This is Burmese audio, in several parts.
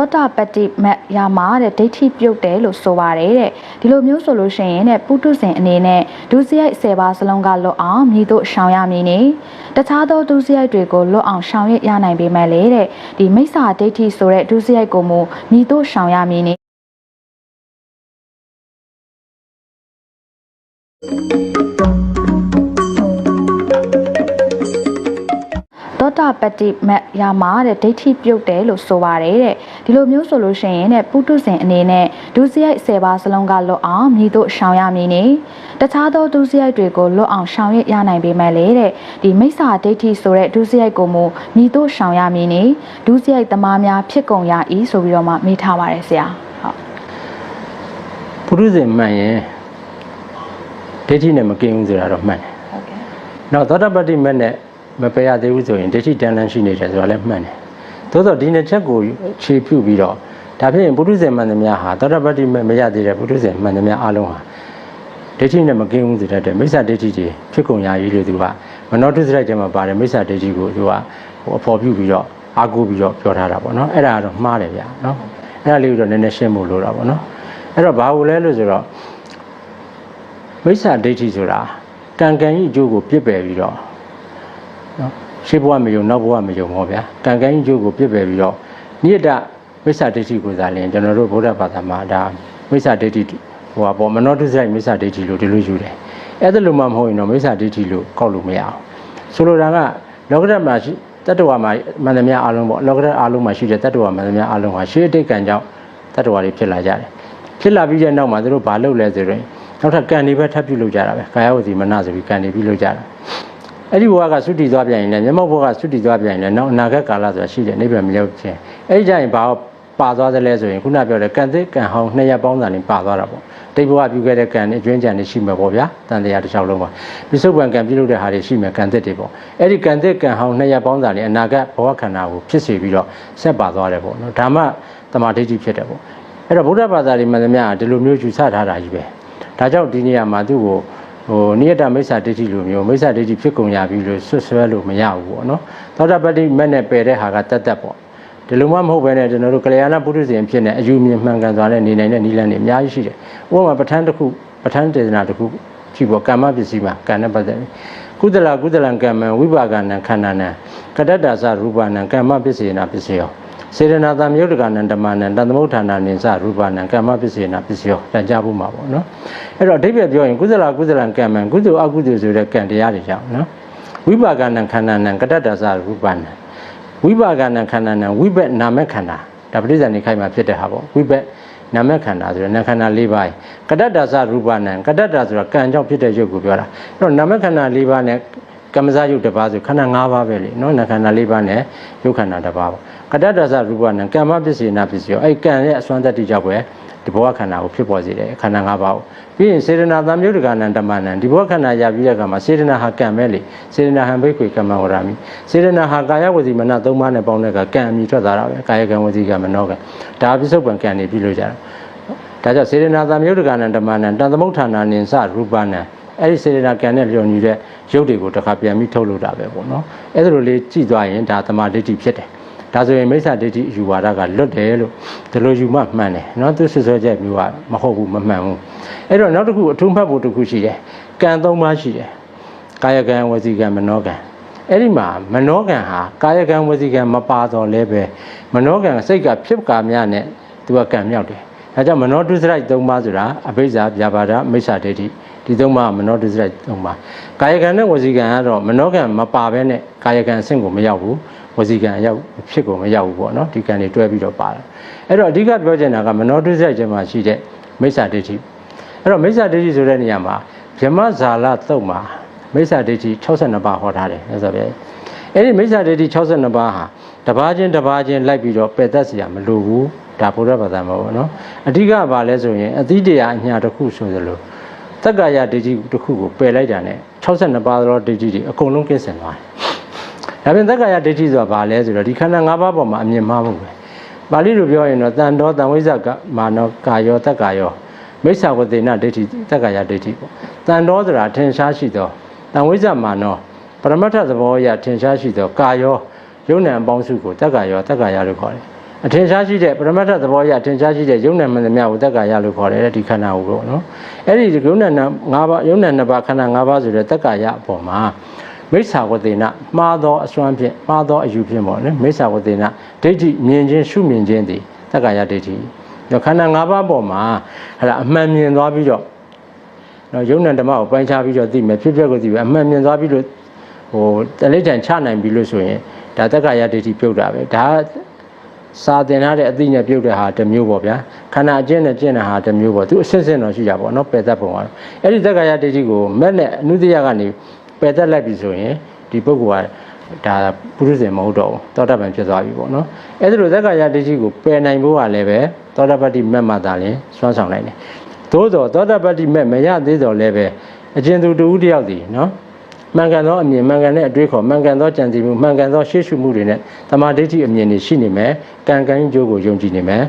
သောတာပတ္တိမတ်ရာမှာတဲ့ဒိဋ္ဌိပြုတ်တယ်လို့ဆိုပါတယ်တဲ့ဒီလိုမျိုးဆိုလို့ရှိရင်တဲ့ပုထုဇဉ်အနေနဲ့ဒုစရိုက်10ပါးစလုံးကလွတ်အောင်မြည်တို့ရှောင်ရမည်နေတခြားသောဒုစရိုက်တွေကိုလွတ်အောင်ရှောင်ရရနိုင်ပေမဲ့လေတဲ့ဒီမိစ္ဆာဒိဋ္ဌိဆိုတဲ့ဒုစရိုက်ကိုမူမြည်တို့ရှောင်ရမည်နေသော တာပတ္တိမတ်ရာမှာတဲ့ဒိဋ္ဌိပြုတ်တယ်လို့ဆိုပါတယ်တဲ့ဒီလိုမျိုးဆိုလို့ရှိရင်တဲ့ပုထုဇဉ်အနေနဲ့ဒုစရိုက်10ပါးစလုံးကလွတ်အောင်မြည်တို့ရှောင်ရမည်နေတခြားသောဒုစရိုက်တွေကိုလွတ်အောင်ရှောင်ရရနိုင်ပေမဲ့လေတဲ့ဒီမိစ္ဆာဒိဋ္ဌိဆိုတဲ့ဒုစရိုက်ကိုမူမြည်တို့ရှောင်ရမည်နေဒုစရိုက်သမားများဖြစ်ကုန်ရ၏ဆိုပြီးတော့မှမေးထားပါတယ်ဆရာဟုတ်ပုရုဇဉ်မှန်ရင်ဒိဋ္ဌိနဲ့မကင်းဘူးဆိုတာတော့မှန်တယ်ဟုတ်ကဲ့။နောက်သောတာပတ္တိမက်နဲ့ မပယ်ရသေးဘူးဆိုရင်ဒိဋ္ဌိတန်တန်းရှိနေတယ်ဆိုတာလည်းမှန်တယ်။သို့သောဒီနှစ်ချက်ကိုခြေပြုပြီးတော့ဒါဖြင့်ပုရုဇဉ်မှန်သမျှဟာသောတာပတ္တိမက်မရသေးတဲ့ပုရုဇဉ်မှန်သမျှအလုံးဟာဒိဋ္ဌိနဲ့မကင်းဘူးဆိုတဲ့အတွက်မိစ္ဆာဒိဋ္ဌိတွေဖြစ်ကုန်ရည်လို့သူကမနောတုစရိုက်ထဲမှာပါတယ်မိစ္ဆာဒိဋ္ဌိကိုသူကဟိုအဖော်ပြုပြီးတော့အာကိုပြီးတော့ပြောထားတာပေါ့နော်။အဲ့ဒါကတော့မှားတယ်ဗျာနော်။အဲ့ဒါလေးကိုတော့နည်းနည်းရှင်းဖို့လိုတာပေါ့နော်။အဲ့တော့ဘာလို့လဲလို့ဆိုတော့မိစ္ဆာဒိဋ္ဌိဆိုတာကံကံဤအကျိုးကိုပြစ်ပယ်ပြီးတော့ နော်ရှေးဘဝမယုံနောက်ဘဝမယုံဟောဗျာကံကံဤအကျိုးကိုပြစ်ပယ်ပြီးတော့နိယတမိစ္ဆာဒိဋ္ဌိကိုသာလျှင်ကျွန်တော်တို့ဗုဒ္ဓဘာသာမှာဒါမိစ္ဆာဒိဋ္ဌိဟိုပါပေါ့မနောတုစရိုက်မိစ္ဆာဒိဋ္ဌိလို့ဒီလိုယူတယ်အဲ့ဒါလိုမှမဟုတ်ရင်တော့မိစ္ဆာဒိဋ္ဌိလို့ကောက်လို့မရအောင်ဆိုလိုတာကလောကဓာတ်မှာရှိတတ္တဝါမှာမန္တမယအလုံးပေါ့လောကဓာတ်အလုံးမှာရှိတဲ့တတ္တဝါမန္တမယအလုံးဟာရှေးအတိတ်ကံကြောင့်တတ္တဝါတွေဖြစ်လာကြတယ်ဖြစ်လာပြီးတဲ့နောက်မှာသူတို့ဘာလုပ်လဲဆိုရင်နောက်ထပ်ကံတွေပဲထပ်ပြုလုပ်ကြတာပဲကာယဝစီမနဆိုပြီးကံတွေပြုလုပ်ကြတာ အဲ့ဒီဘဝကသုတိသွားပြန်ရင်လည်းမျက်မှောက်ဘဝကသုတိသွားပြန်ရင်လည်းနောက်အနာဂတ်ကာလဆိုတာရှိတယ်နိဗ္ဗာန်မရောက်ခြင်းအဲ့ဒီကြရင်ဘာပါသွားသလဲဆိုရင်ခုနပြောတဲ့ကံသစ်ကံဟောင်းနှစ်ရက်ပေါင်းစာနေပါသွားတာပေါ့တိတ်ဘဝပြုခဲ့တဲ့ကံနဲ့အကျွင်းကြံတွေရှိမှာပေါ့ဗျာတန်တရားတစ်လျှောက်လုံးပါပြစ္ဆုတ်ပံကံပြုလုပ်တဲ့ဟာတွေရှိမယ်ကံသစ်တွေပေါ့အဲ့ဒီကံသစ်ကံဟောင်းနှစ်ရက်ပေါင်းစာနေအနာဂတ်ဘဝခန္ဓာကိုဖြစ်စေပြီးတော့ဆက်ပါသွားတယ်ပေါ့နော်ဓမ္မတမာဒိဋ္ဌိဖြစ်တယ်ပေါ့အဲ့တော့ဗုဒ္ဓဘာသာတွေမှန်သမျှဒီလိုမျိုးယူဆထားတာကြီးပဲဒါကြောင့်ဒီနေရာမှာသူ့ကို ဟိုနိယတမိစ္ဆာဒိဋ္ဌိလိုမျိုးမိစ္ဆာဒိဋ္ဌိဖြစ်ကုန်ရပြီလို့ဆွဆွဲလို့မရဘူးပေါ့နော်သောတာပတ္တိမက်နဲ့ပယ်တဲ့ဟာကတတ်တတ်ပေါ့ဒီလိုမှမဟုတ်ဘဲနဲ့ကျွန်တော်တို့ကလျာဏပုရိသေအဖြစ်နဲ့အယူမြင်မှန်ကန်စွာနဲ့နေနိုင်တဲ့နိလန်းတွေအများကြီးရှိတယ်ဥပမာပဋ္ဌာန်းတစ်ခုပဋ္ဌာန်းတေသနာတစ်ခုကြည့်ပေါ့ကမ္မပစ္စည်းမှာကံနဲ့ပတ်သက်ပြီးကုသလကုသလံကမ္မံဝိပါကနံခန္ဓာနံကတ္တတ္တသရူပနံကမ္မပစ္စေနာပစ္စယော စေရနာတမြုတ်တကနံဓမ္မနံတန်သမုဋ္ဌာနာနိသရူပနံကမ္မပစ္စေနာပစ္စယောတန်ကြဖို့မှာပေါ့နော်အဲ့တော့အဓိပ္ပာယ်ပြောရင်ကုသလကုသလံကမ္မံကုသိုလ်အကုသိုလ်ဆိုတဲ့ကံတရားတွေကြောင့်နော်ဝိပါကနံခန္ဓာနံကတ္တတ္တသရူပနံဝိပါကနံခန္ဓာနံဝိဘက်နာမခန္ဓာဒါပဋိစ္စနိခိုက်မှာဖြစ်တဲ့ဟာပေါ့ဝိဘက်နာမခန္ဓာဆိုတဲ့နာခန္ဓာ၄ပါးကတ္တတ္တသရူပနံကတ္တတ္တဆိုတာကံကြောင့်ဖြစ်တဲ့ရုပ်ကိုပြောတာအဲ့တော့နာမခန္ဓာ၄ပါးနဲ့ ကမ္မဇယုတ်တစ်ပါးဆိုခန္ဓာ၅ပါးပဲလေနော်နာခန္ဓာ၄ပါးနဲ့ယုတ်ခန္ဓာတစ်ပါးပေါ့ကတ္တတ္တသရူပနံကမ္မပစ္စေနာပစ္စယောအဲ့ကံရဲ့အစွမ်းတတ္တိကြောင့်ပဲဒီဘဝခန္ဓာကိုဖြစ်ပေါ်စေတယ်ခန္ဓာ၅ပါးကိုပြီးရင်စေရနာသံယုတ်တကနံဓမ္မနံဒီဘဝခန္ဓာရပြီးတဲ့အခါမှာစေရနာဟာကံပဲလေစေရနာဟံဘိက္ခွေကမ္မဝရမိစေရနာဟာကာယဝစီမနသုံးပါးနဲ့ပေါင်းတဲ့အခါကံအမိထွက်သွားတာပဲကာယကံဝစီကံမနောကံဒါပစ္စုပန်ကံနေပြီးလို့ကြတာဒါကြောင့်စေရနာသံယုတ်တကနံဓမ္မနံတန်သမုဋ္ဌာနာနိသရူပနံ အဲ့ဒီစေရနာကံနဲ့လျော်ညီတဲ့ရုပ်တွေကိုတစ်ခါပြန်ပြီးထုတ်လို့တာပဲပေါ့နော်အဲ့ဒါလိုလေးကြည့်သွားရင်ဒါသမာဓိဋ္ဌိဖြစ်တယ်ဒါဆိုရင်မိစ္ဆာဒိဋ္ဌိယူဝါဒကလွတ်တယ်လို့ဒီလိုယူမှမှန်တယ်เนาะသူဆွဆွဲချက်မျိုးကမဟုတ်ဘူးမမှန်ဘူးအဲ့တော့နောက်တစ်ခုအထူးမှတ်ဖို့တစ်ခုရှိတယ်ကံသုံးပါးရှိတယ်ကာယကံဝစီကံမနောကံအဲ့ဒီမှာမနောကံဟာကာယကံဝစီကံမပါတော့လဲပဲမနောကံစိတ်ကဖြစ်ကာမြနဲ့သူကကံမြောက်တယ် ဒါကြောင့်မနောတုစရိုက်သုံးပါးဆိုတာအဘိဇ္ဇာဗျာပါဒမိစ္ဆာဒိဋ္ဌိဒီသုံးပါးကမနောတုစရိုက်သုံးပါးကာယကံနဲ့ဝစီကံကတော့မနောကံမပါဘဲနဲ့ကာယကံအဆင့်ကိုမရောက်ဘူးဝစီကံရောက်ဖြစ်ကိုမရောက်ဘူးပေါ့နော်ဒီကံတွေတွဲပြီးတော့ပါတယ်အဲ့တော့အဓိကပြောချင်တာကမနောတုစရိုက်ကျမှာရှိတဲ့မိစ္ဆာဒိဋ္ဌိအဲ့တော့မိစ္ဆာဒိဋ္ဌိဆိုတဲ့နေရာမှာဗြဟ္မဇာလသုတ်မှာမိစ္ဆာဒိဋ္ဌိ62ပါးဟောထားတယ်အဲ့ဆိုပြအဲ့ဒီမိစ္ဆာဒိဋ္ဌိ62ပါးဟာတပါးချင်းတပါးချင်းလိုက်ပြီးတော့ပယ်တတ်စရာမလိုဘူး ဒါဘုရားဘာသာမှာပေါ့နော်အဓိကဘာလဲဆိုရင်အသီးတရားအညာတစ်ခုဆိုသလိုတက္ကာယဒိဋ္ဌိတစ်ခုကိုပယ်လိုက်တာ ਨੇ 62ပါးသောဒိဋ္ဌိတွေအကုန်လုံးကင်းစင်သွားတယ်ဒါပြင်တက္ကာယဒိဋ္ဌိဆိုတာဘာလဲဆိုတော့ဒီခန္ဓာ၅ပါးပေါ်မှာအမြင်မှားမှုပဲပါဠိလိုပြောရင်တော့တန်တော်တန်ဝိဇ္ဇကမာနောကာယောတက္ကာယောမိစ္ဆာဝတေနဒိဋ္ဌိတက္ကာယဒိဋ္ဌိပေါ့တန်တော်ဆိုတာထင်ရှားရှိသောတန်ဝိဇ္ဇမာနောပရမတ္ထသဘောအရထင်ရှားရှိသောကာယောယုံနံအပေါင်းစုကိုတက္ကာယောတက္ကာယလို့ခေါ်တယ် အထင်ရှားရှိတဲ့ပရမတ္ထသဘောရအထင်ရှားရှိတဲ့ယုံနာမှန်သမျှကိုတက္ကာယလို့ခေါ်တယ်ဒီခန္ဓာကိုယ်ပေါ့နော်အဲ့ဒီယုံနာ၅ပါးယုံနာ၅ပါးခန္ဓာ၅ပါးဆိုတဲ့တက္ကာယအပေါ်မှာမိစ္ဆာဝတေနမှားသောအစွမ်းဖြင့်မှားသောအယူဖြင့်ပေါ့နော်မိစ္ဆာဝတေနဒိဋ္ဌိမြင်ခြင်းရှုမြင်ခြင်းသည်တက္ကာယဒိဋ္ဌိခန္ဓာ၅ပါးပေါ်မှာအဲ့ဒါအမှန်မြင်သွားပြီးတော့နော်ယုံနာဓမ္မကိုပိုင်းခြားပြီးတော့သိမယ်ဖြစ်ပျက်ကိုသိမယ်အမှန်မြင်သွားပြီးလို့ဟိုတလိဋ္ဌံချနိုင်ပြီလို့ဆိုရင်ဒါတက္ကာယဒိဋ္ဌိပြုတ်တာပဲဒါ စာသင်ထားတဲ့အသိဉာဏ်ပြုတ်တဲ့ဟာတစ်မျိုးပေါ့ဗျာခန္ဓာအကျင့်နဲ့ကျင့်တဲ့ဟာတစ်မျိုးပေါ့သူအစစ်စစ်တော့ရှိကြပါတော့နော်ပယ်တတ်ပုံကတော့အဲ့ဒီတက္ကာယဒိဋ္ဌိကိုမဲ့နဲ့အနုတ္တိယကနေပယ်တတ်လိုက်ပြီဆိုရင်ဒီပုဂ္ဂိုလ်ကဒါပုရုဇဉ်မဟုတ်တော့ဘူးသောတာပန်ဖြစ်သွားပြီပေါ့နော်အဲ့ဒါလိုတက္ကာယဒိဋ္ဌိကိုပယ်နိုင်ဖို့ကလည်းပဲသောတာပတ္တိမက်မှသာလင်စွမ်းဆောင်နိုင်တယ်သို့တော့သောတာပတ္တိမက်မရသေးတော့လည်းပဲအကျဉ်သူတူဦးတယောက်ဒီနော် မှန်ကန်သောအမြင်မှန်ကန်တဲ့အတွေးခေါ်မှန်ကန်သောကြံစည်မှုမှန်ကန်သောရှေ့ရှုမှုတွေနဲ့တမာဒိဋ္ဌိအမြင်တွေရှိနေမယ်ကံကံကြိုးကိုယုံကြည်နေမယ်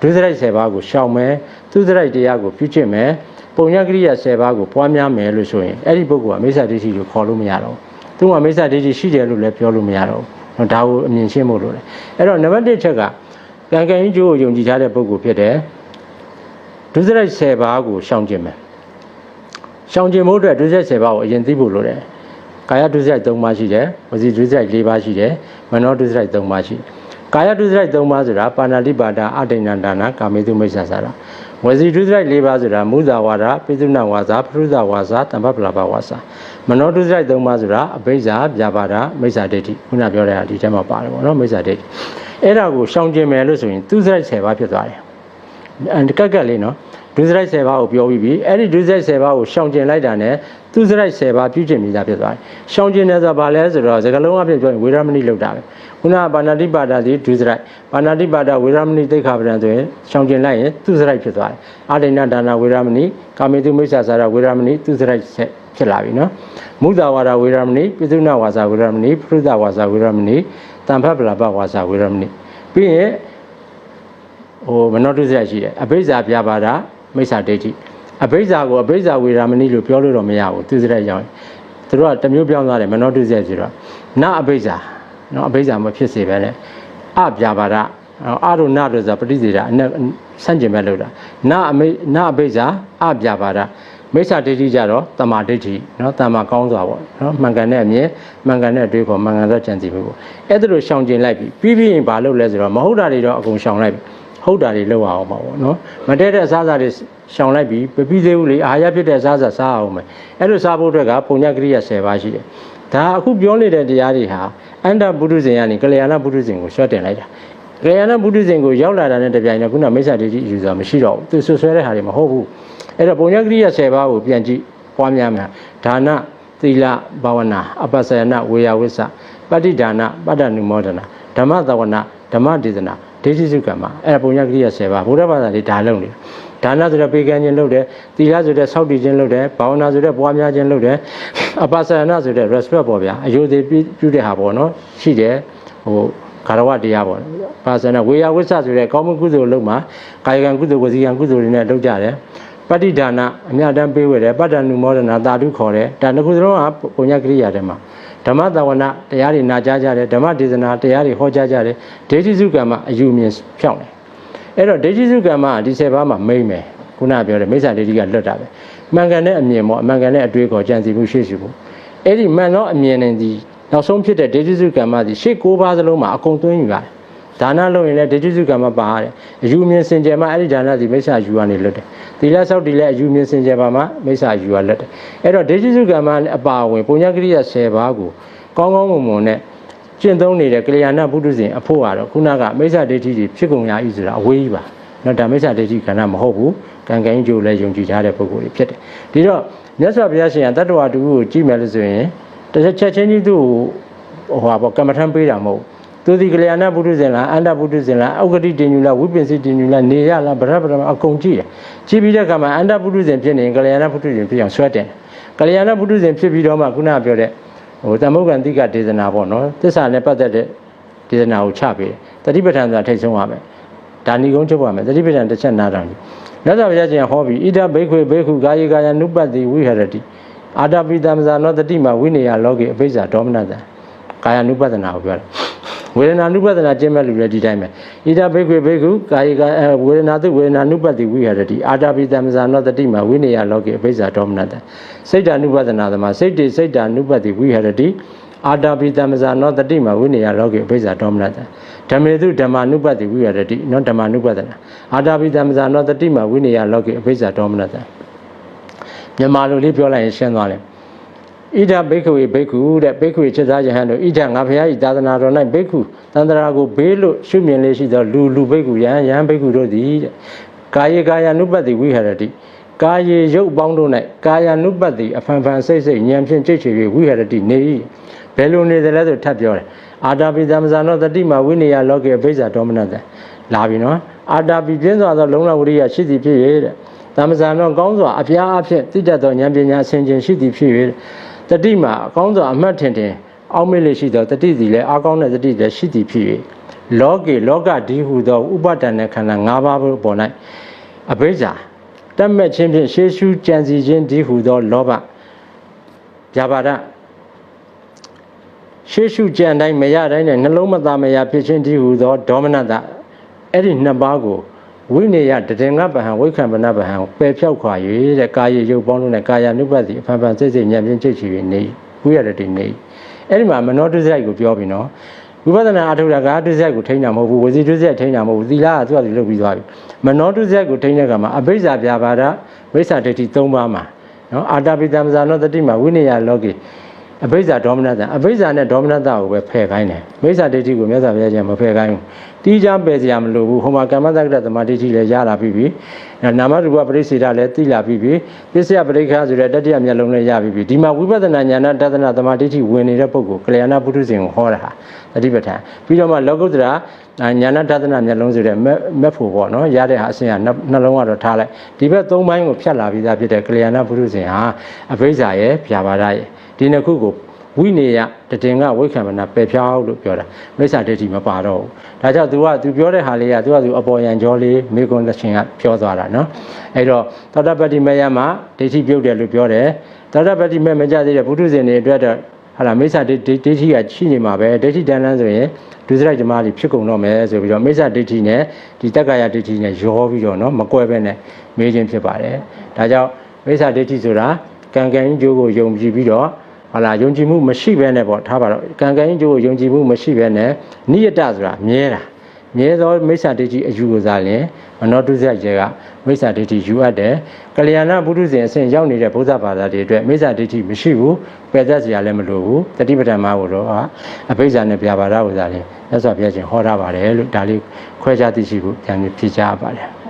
ဒုစရိုက်10ပါးကိုရှောင်မယ်သူစရိုက်တရားကိုပြုကျင့်မယ်ပုံညကရိယာ10ပါးကိုပွားများမယ်လို့ဆိုရင်အဲ့ဒီပုဂ္ဂိုလ်ကမိစ္ဆာဒိဋ္ဌိကိုခေါ်လို့မရတော့ဘူးသူကမိစ္ဆာဒိဋ္ဌိရှိတယ်လို့လည်းပြောလို့မရတော့ဘူးဒါကိုအမြင်ရှင်းဖို့လိုတယ်အဲ့တော့နံပါတ်1ချက်ကကံကံကြိုးကိုယုံကြည်ထားတဲ့ပုဂ္ဂိုလ်ဖြစ်တယ်ဒုစရိုက်10ပါးကိုရှောင်ကျင်မယ်ရှောင်ကျင်ဖို့အတွက်ဒုစရိုက်10ပါးကိုအရင်သိဖို့လိုတယ် ကာယဒုစရိုက်3ပါးရှိတယ်ဝစီဒုစရိုက်4ပါးရှိတယ်မနောဒုစရိုက်3ပါးရှိတယ်ကာယဒုစရိုက်3ပါးဆိုတာပါဏာတိပါဒအဋ္ဌိဏဒါနကာမေတုမိစ္ဆာစာရဝစီဒုစရိုက်4ပါးဆိုတာမုဇာဝါဒပိသုဏဝါစာပရုဇဝါစာတမ္ပပလာပဝါစာမနောဒုစရိုက်3ပါးဆိုတာအဘိဇ္ဇာဗျာပါဒမိစ္ဆာဒိဋ္ဌိခုနပြောတဲ့ဟာဒီထဲမှာပါတယ်ပေါ့နော်မိစ္ဆာဒိဋ္ဌိအဲ့ဒါကိုရှောင်ကျင်မယ်လို့ဆိုရင်သူစရိုက်10ပါးဖြစ်သွားတယ်အန်ကက်ကက်လေးနော် ဒုစရိုက်10ပါးကိုပြောပြီးပြီအဲ့ဒီဒုစရိုက်10ပါးကိုရှောင်ကျင်လိုက်တာ ਨੇ သူစရိုက်10ပါးပြုကျင့်ပြီးသားဖြစ်သွားတယ်ရှောင်ကျင်တယ်ဆိုတာဘာလဲဆိုတော့စကလုံးအဖြစ်ပြောရင်ဝေရမဏိလောက်တာပဲခုနကပါဏာတိပါဒတိဒုစရိုက်ပါဏာတိပါဒဝေရမဏိသိက္ခာပဒံဆိုရင်ရှောင်ကျင်လိုက်ရင်သူစရိုက်ဖြစ်သွားတယ်အာဒိဏဒါနဝေရမဏိကာမေတုမိစ္ဆာစာရဝေရမဏိသူစရိုက်ဖြစ်လာပြီနော်မုဒ္ဒဝါဒဝေရမဏိပိသုဏဝါစာဝေရမဏိပရုဒဝါစာဝေရမဏိတံဖတ်ပလာပဝါစာဝေရမဏိပြီးရင်ဟိုမနောတုစရိုက်ရှိတယ်အဘိဇ္ဇာပြပါဒ မိစ္ဆာဒိဋ္ဌိအဘိဇ္ဇာကိုအဘိဇ္ဇာဝေရမဏိလို့ပြောလို့တော့မရဘူးသူစရိုက်ရောက်ရင်သူတို့ကတစ်မျိုးပြောင်းသွားတယ်မနောတုစရိုက်ဆိုတော့နအဘိဇ္ဇာနော်အဘိဇ္ဇာမဖြစ်စေပဲနဲ့အပြပါဒအာရုဏတို့ဆိုပဋိစေတာအနဲ့ဆန့်ကျင်မဲ့လို့တာနအမိနအဘိဇ္ဇာအပြပါဒမိစ္ဆာဒိဋ္ဌိကြတော့တမာဒိဋ္ဌိနော်တမာကောင်းစွာပေါ့နော်မှန်ကန်တဲ့အမြင်မှန်ကန်တဲ့အတွေးခေါ်မှန်ကန်သောကြံစီမှုပေါ့အဲ့ဒါလိုရှောင်ကျင်လိုက်ပြီပြီးပြီးရင်ဘာလုပ်လဲဆိုတော့မဟုတ်တာတွေတော့အကုန်ရှောင်လိုက်ပြီ ဟုတ်တာတွေလောက်အောင်ပါပေါ့နော်မတည့်တဲ့အစားအစာတွေရှောင်လိုက်ပြီမပြီးသေးဘူးလေအာဟာရဖြစ်တဲ့အစားအစာစားအောင်မယ်အဲ့လိုစားဖို့အတွက်ကပုံညကရိယာ10ပါးရှိတယ်ဒါအခုပြောနေတဲ့တရားတွေဟာအန္တပုရုဇဉ်ကနေကလျာဏပုရုဇဉ်ကိုရှော့တင်လိုက်တာကလျာဏပုရုဇဉ်ကိုရောက်လာတာနဲ့တပြိုင်တည်းခုနမိစ္ဆာဒိဋ္ဌိယူဆမရှိတော့ဘူးသူဆွဆွဲတဲ့ဟာတွေမဟုတ်ဘူးအဲ့တော့ပုံညကရိယာ10ပါးကိုပြန်ကြည့်ပွားများများဒါနသီလဘာဝနာအပ္ပစယနာဝေယဝိစ္စပဋိဒါနပတ္တနုမောဒနာဓမ္မသဝနာဓမ္မဒေသနာ ဒိဋ္ဌိစုကံမှာအဲ့ဒါပုံညကရိယာ10ပါးဘုရားဘာသာတွေဒါလုံးနေဒါနဆိုတဲ့ပေကံခြင်းလုပ်တယ်သီလဆိုတဲ့စောင့်တည်ခြင်းလုပ်တယ်ဘာဝနာဆိုတဲ့ပွားများခြင်းလုပ်တယ်အပ္ပစယနာဆိုတဲ့ respect ပေါ့ဗျာအယုဒိပြုတဲ့ဟာပေါ့နော်ရှိတယ်ဟိုကာရဝတရားပေါ့ပါစနာဝေယဝိစ္စဆိုတဲ့ကောင်းမှုကုသိုလ်လုပ်မှာကာယကံကုသိုလ်ဝစီကံကုသိုလ်တွေနဲ့လုပ်ကြတယ်ပဋိဒါနအမြတ်တမ်းပေးဝဲတယ်ပတ္တနုမောဒနာတာဓုခေါ်တယ်ဒါနှစ်ခုစလုံးကပုံညကရိယာထဲမှာ ဓမ္မတဝနာတရားတွေနာကြားကြတယ်ဓမ္မဒေသနာတရားတွေဟောကြားကြတယ်ဒိဋ္ဌိစုကံမှာအယူမြင်ဖြောင်းတယ်အဲ့တော့ဒိဋ္ဌိစုကံမှာဒီ၁၀ပါးမှာမိမ့်မယ်ခုနပြောတယ်မိစ္ဆာဒိဋ္ဌိကလွတ်တာပဲမှန်ကန်တဲ့အမြင်ပေါ့အမှန်ကန်တဲ့အတွေးခေါ်ကြံစီမှုရှေ့ရှုဖို့အဲ့ဒီမှန်သောအမြင်နဲ့ဒီနောက်ဆုံးဖြစ်တဲ့ဒိဋ္ဌိစုကံမှာဒီရှေ့၉ပါးစလုံးမှာအကုန်သွင်းယူရတယ် ဒါနလုပ်ရင်လည်းဒိဋ္ဌိစုကံမှာပါရတယ်အယူမြင်စင်ကြယ်မှာအဲ့ဒီဒါနဒီမိစ္ဆာယူရနေလွတ်တယ်သီလဆောက်တည်လည်းအယူမြင်စင်ကြယ်ပါမှာမိစ္ဆာယူရလွတ်တယ်အဲ့တော့ဒိဋ္ဌိစုကံမှာအပါအဝင်ပုံညာကရိယာ10ပါးကိုကောင်းကောင်းမွန်မွန်နဲ့ကျင့်သုံးနေတဲ့ကလျာဏပုထုဇဉ်အဖို့ကတော့ခုနကမိစ္ဆာဒိဋ္ဌိတွေဖြစ်ကုန်ရဤဆိုတာအဝေးကြီးပါနော်ဒါမိစ္ဆာဒိဋ္ဌိကဏ္ဍမဟုတ်ဘူးကံကံကြိုလည်းယုံကြည်ထားတဲ့ပုဂ္ဂိုလ်တွေဖြစ်တယ်ဒီတော့မြတ်စွာဘုရားရှင်ကတတ္တဝါတူကိုကြည့်မယ်လို့ဆိုရင်တစ်ချက်ချက်ချင်းကြီးသူ့ကိုဟိုဟာပေါ့ကမ္မထမ်းပေးတာမဟုတ် သူဒီကလျာဏပုထုဇဉ်လားအန္တပုထုဇဉ်လားအောက်ကတိတင်ညူလားဝိပင်စိတင်ညူလားနေရလားဗရဗရမအကုန်ကြည့်တယ်ကြည့်ပြီးတဲ့အခါမှာအန္တပုထုဇဉ်ဖြစ်နေရင်ကလျာဏပုထုဇဉ်ဖြစ်အောင်ဆွဲတယ်ကလျာဏပုထုဇဉ်ဖြစ်ပြီးတော့မှခုနကပြောတဲ့ဟိုသမုဂ္ဂန္တိကဒေသနာပေါ့နော်သစ္စာနဲ့ပတ်သက်တဲ့ဒေသနာကိုချပေးတယ်တတိပဋ္ဌာန်ဆိုတာထိတ်ဆုံးရမယ်ဒါဏီကုန်းချုပ်ပါမယ်တတိပဋ္ဌာန်တစ်ချက်နားထောင်ကြည့်မြတ်စွာဘုရားရှင်ဟောပြီးဣဒဘိက္ခွေဘိက္ခုကာယေကာယ ानु ပတ္တိဝိဟရတိအာတပိတမဇာနောတတိမဝိနေယလောကေအပိစ္ဆာဒေါမနတံကာယ ानु ပတ္တနာကိုပြောတယ် ဝေဒနာနုပဒနာကျင့်မဲ့လူလည်းဒီတိုင်းပဲဣဒဘိက္ခွေဘိက္ခုကာယကအဲဝေဒနာတုဝေဒနာနုပတိဝိဟရတိအာတာပိတမဇာနောတတိမဝိနေယလောကေအဘိဇာဒေါမနတစိတ်ဓာနုပဒနာသမစိတ်တိစိတ်ဓာနုပတိဝိဟရတိအာတာပိတမဇာနောတတိမဝိနေယလောကေအဘိဇာဒေါမနတဓမ္မေတုဓမ္မာနုပတိဝိဟရတိနောဓမ္မာနုပဒနာအာတာပိတမဇာနောတတိမဝိနေယလောကေအဘိဇာဒေါမနတမြန်မာလိုလေးပြောလိုက်ရင်ရှင်းသွားတယ် ဣဒဘိက္ခဝေဘိက္ခုတဲ့ဘိက္ခဝေချက်သားယဟန်တို့ဣဒငါဖရာဤသာသနာတော်၌ဘိက္ခုတန္တရာကိုဘေးလို့ရှုမြင်လေးရှိသောလူလူဘိက္ခုယဟန်ယဟန်ဘိက္ခုတို့သည်တဲ့ကာယေကာယ ानु ပတ္တိဝိဟရတိကာယေရုပ်ပေါင်းတို့၌ကာယ ानु ပတ္တိအဖန်ဖန်စိတ်စိတ်ဉာဏ်ဖြင့်ကြိတ်ချွေ၍ဝိဟရတိနေ၏ဘယ်လိုနေသလဲဆိုထပ်ပြောတယ်အာတာပိသမဇာနောတတိမဝိနေယလောကေအဘိဇာဒေါမနတလာပြီနော်အာတာပိပြင်းစွာသောလုံလဝရိယရှိသည်ဖြစ်၍တဲ့သမဇာနောကောင်းစွာအပြားအဖြစ်တိတတ်သောဉာဏ်ပညာအစဉ်ချင်းရှိသည်ဖြစ်၍ တတိမှာအကောင်းစွာအမှတ်ထင်ထင်အောက်မေ့လေးရှိသောတတိစီလည်းအကောင်းတဲ့တတိလည်းရှိသည်ဖြစ်၍လောကေလောကဒီဟုသောဥပဒဏ်နဲ့ခန္ဓာ၅ပါးပေါ်၌အဘိဇာတတ်မဲ့ခြင်းဖြင့်ရှေးရှုကြံစီခြင်းဒီဟုသောလောဘဗျာပါဒရှေးရှုကြံတိုင်းမရတိုင်းနဲ့နှလုံးမသားမရဖြစ်ခြင်းဒီဟုသောဒေါမနတအဲ့ဒီနှစ်ပါးကို ဝိနေယတတေငပဟံဝိခံပနပဟံပယ်ဖြောက်ခွာ၍တဲ့ကာယရုပ်ပေါင်းလို့နဲ့ကာယ ानु ပတ္တိအဖန်ဖန်စိတ်စိတ်ဉာဏ်ဖြင့်ချိတ်ချီ၍နေဝိရတတိနေအဲ့ဒီမှာမနောတုဇိုက်ကိုပြောပြီနော်ဝိပဿနာအထုတာကတုဇိုက်ကိုထိန်းတာမဟုတ်ဘူးဝစီတုဇိုက်ထိန်းတာမဟုတ်ဘူးသီလကသူ့အတူလုပ်ပြီးသွားပြီမနောတုဇိုက်ကိုထိန်းတဲ့ကမှာအဘိဇ္ဇာပြာပါဒဝိစ္ဆာဒိဋ္ဌိ၃ပါးမှာနော်အာတာပိတမဇာနောတတိမှာဝိနည်းလောကေအဘိဇ္ဇာဒေါမနတအဘိဇ္ဇာနဲ့ဒေါမနတကိုပဲဖယ်ခိုင်းတယ်မိစ္ဆာဒိဋ္ဌိကိုမြတ်စွာဘုရားကျမ်းမဖယ်ခိုင်းဘူး တီးခြားပယ်စရာမလိုဘူးဟိုမှာကမ္မတက္ကတသမာဓိဋ္ဌိလည်းရလာပြီးပြီနာမရူပပရိစ္ဆေဒလည်းသိလာပြီးပြီပစ္စယပရိက္ခဆိုတဲ့တတိယမျက်လုံးလည်းရပြီးပြီဒီမှာဝိပဿနာဉာဏတဒနာသမာဓိဋ္ဌိဝင်နေတဲ့ပုဂ္ဂိုလ်ကလျာဏပုထုဇဉ်ကိုဟောတာဟာတတိပဋ္ဌာန်ပြီးတော့မှလောကုတ္တရာဉာဏတဒနာမျက်လုံးဆိုတဲ့မက်ဖို့ပေါ့နော်ရတဲ့ဟာအစဉ်ကနှလုံးကတော့ထားလိုက်ဒီဘက်သုံးပိုင်းကိုဖြတ်လာပြီးသားဖြစ်တဲ့ကလျာဏပုထုဇဉ်ဟာအဘိဇ္ဇာရဲ့ဗျာပါဒရဲ့ဒီနှစ်ခုကို ဝိနေယတတင်ကဝိခံမနာပယ်ဖြောက်လို့ပြောတာမိစ္ဆာဒိဋ္ဌိမပါတော့ဘူးဒါကြောင့် तू က तू ပြောတဲ့ဟာလေးက तू က तू အပေါ်ယံကြောလေးမိကွန်းသရှင်ကပြောသွားတာနော်အဲ့တော့သောတပတ္တိမယမှာဒိဋ္ဌိပြုတ်တယ်လို့ပြောတယ်သောတပတ္တိမမကြသေးတဲ့ပုထုဇဉ်တွေအတွက်တော့ဟာလာမိစ္ဆာဒိဋ္ဌိဒိဋ္ဌိကရှိနေမှာပဲဒိဋ္ဌိတန်လန်းဆိုရင်ဒုစရိုက်ဓမ္မတွေဖြစ်ကုန်တော့မယ်ဆိုပြီးတော့မိစ္ဆာဒိဋ္ဌိနဲ့ဒီတက္ကရာဒိဋ္ဌိနဲ့ရောပြီးတော့နော်မကွဲပဲနဲ့မေးခြင်းဖြစ်ပါတယ်ဒါကြောင့်မိစ္ဆာဒိဋ္ဌိဆိုတာကံကံကြီးကျိုးကိုယုံကြည်ပြီးတော့ ဟာလာယုံကြည်မှုမရှိဘဲနဲ့ပေါ့ထားပါတော့ကံကံကြီးကျိုးကိုယုံကြည်မှုမရှိဘဲနဲ့နိယတဆိုတာမြဲတာမြဲသောမိစ္ဆာဒိဋ္ဌိအယူကိုစားရင်မနောတုဇ္ဇကျေကမိစ္ဆာဒိဋ္ဌိယူအပ်တယ်ကလျာဏပုထုဇဉ်အစဉ်ရောက်နေတဲ့ဘုရားဘာသာတွေအတွက်မိစ္ဆာဒိဋ္ဌိမရှိဘူးပယ်သက်စရာလည်းမလိုဘူးတတိပဋ္ဌာန်မှာကိုတော့ဟာအဘိဇ္ဇာနဲ့ဗျာပါဒကိုစားရင်မြတ်စွာဘုရားရှင်ဟောထားပါတယ်လို့ဒါလေးခွဲခြားသိရှိဖို့ပြန်ပြီးဖြေချပါတယ်